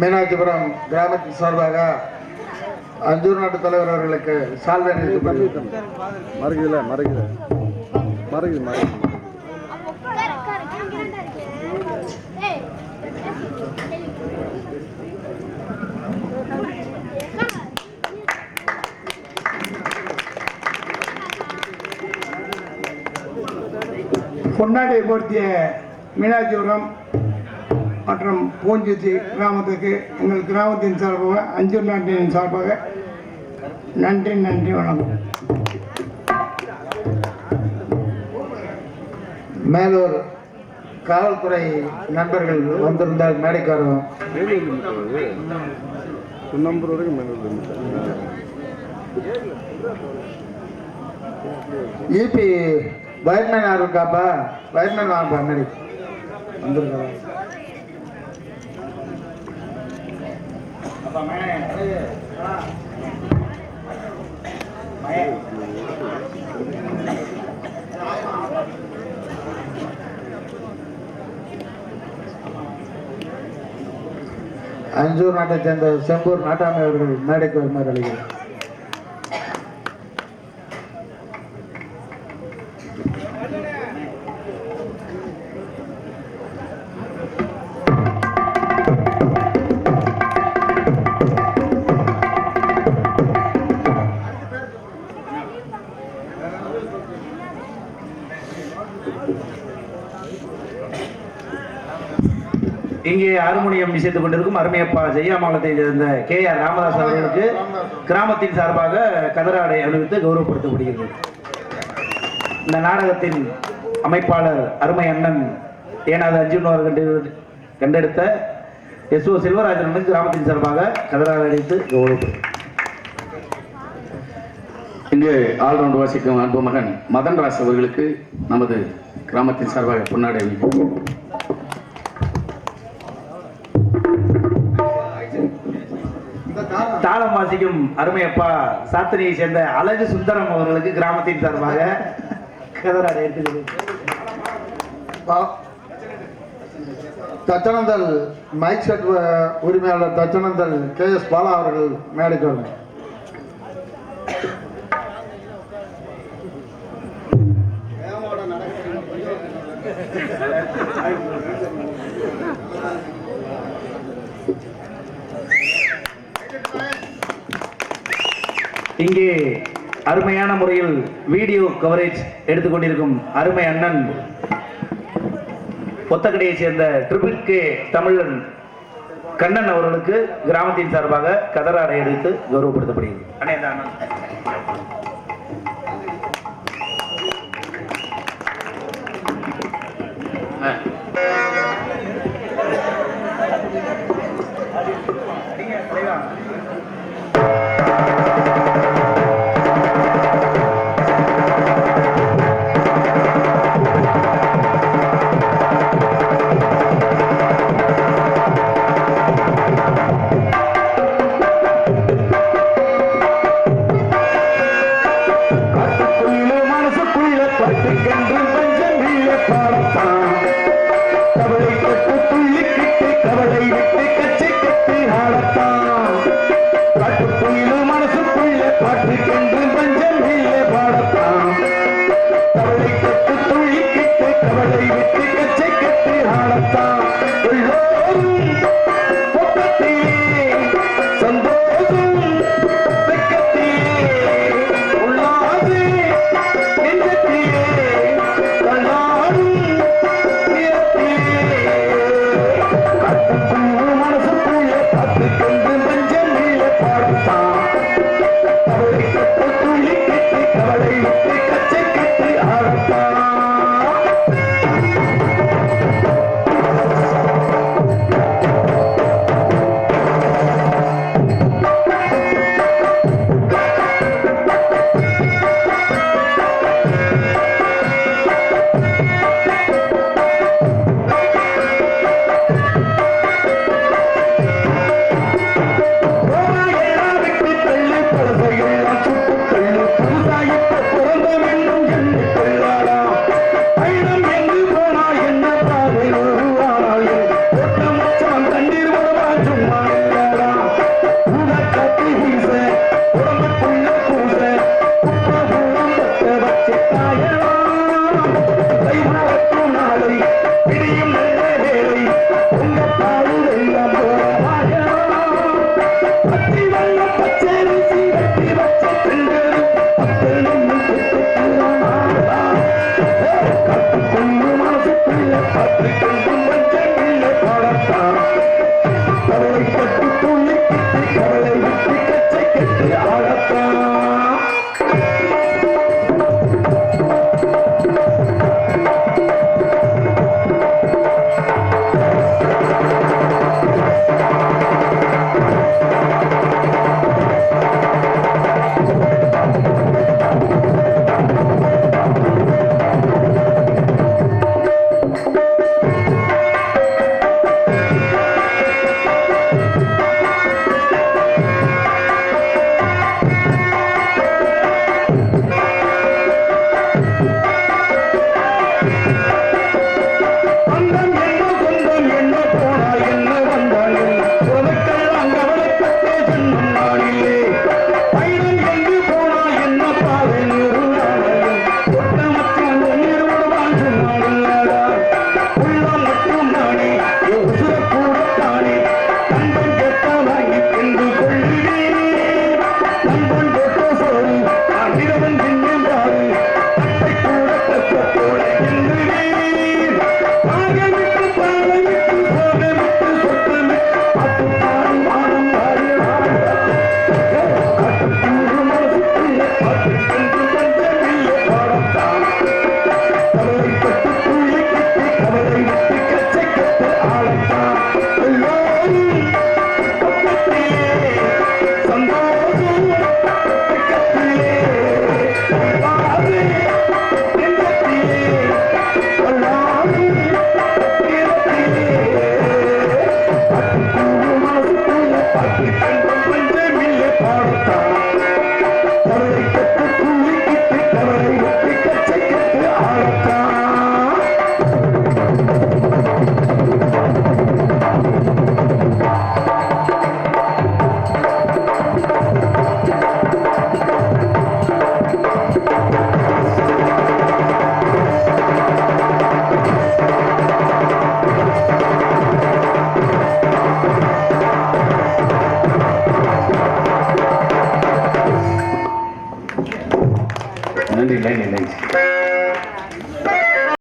மீனாட்சிபுரம் கிராமத்தின் சார்பாக அஞ்சூர் நாட்டு தலைவர் அவர்களுக்கு சால்வை மறைக்குதுல மறைக்குது மறைக்குது மறைக்குது. பொன்னாடை போர்த்திய மீனாட்சிபுரம் மற்றும் பூஞ்சுத்தி கிராமத்துக்கு எங்கள் கிராமத்தின் சார்பாக அஞ்சூர் நாட்டின் சார்பாக நன்றி நன்றி வணக்கம். மேலூர் காவல்துறை நண்பர்கள் வந்திருந்தால் மேடைக்காரரும் மேலூர் வரைக்கும் ஈபி வயர்மேன் யார் இருக்காப்பா வயர்மேன் வாங்கப்பா மேடை. வந்திருக்காங்க அஞ்சூர் நாட்டைச் சேர்ந்த செம்பூர் நாட்டாமை அவர்கள் மேடைக்கு வருமாறு அழைக்கிறார். ஹார்மோனியம் இசைத்துக் கொண்டிருக்கும் அருமையப்பா ஜெய்யாமங்கலத்தை சேர்ந்த கே ஆர் ராமதாஸ் அவர்களுக்கு கிராமத்தின் சார்பாக கதராடை அணிவித்து கௌரவப்படுத்தப்படுகிறது. இந்த நாடகத்தின் அமைப்பாளர் அருமை அண்ணன் ஏனாது அஞ்சுனோர் கண்டெடுத்த எஸ் ஓ செல்வராஜனுக்கு கிராமத்தின் சார்பாக கதராடை அணிவித்து கௌரவப்படுத்தும் இங்கு ஆல்ரவுண்ட் வாசிக்கும் அன்பு மகன் மதன்ராஸ் அவர்களுக்கு நமது கிராமத்தின் சார்பாக பொன்னாடை அணிவிக்கும் தாளம் வாசிக்கும் அருமையப்பா சாத்திரியை சேர்ந்த அழகு சுந்தரம் அவர்களுக்கு கிராமத்தின் சார்பாக கதராடை எடுத்துக்கிறது பா- தச்சனந்தல் மைக் செட் உரிமையாளர் தச்சனந்தல் கே எஸ் பாலா அவர்கள் மேடைக்கு வரணும் இங்கே அருமையான முறையில் வீடியோ கவரேஜ் எடுத்துக்கொண்டிருக்கும் அருமை அண்ணன் ஒத்தக்கடையை சேர்ந்த ட்ரிபிள் கே தமிழன் கண்ணன் அவர்களுக்கு கிராமத்தின் சார்பாக கதராடை எடுத்து கௌரவப்படுத்தப்படுகிறது. அண்ணே,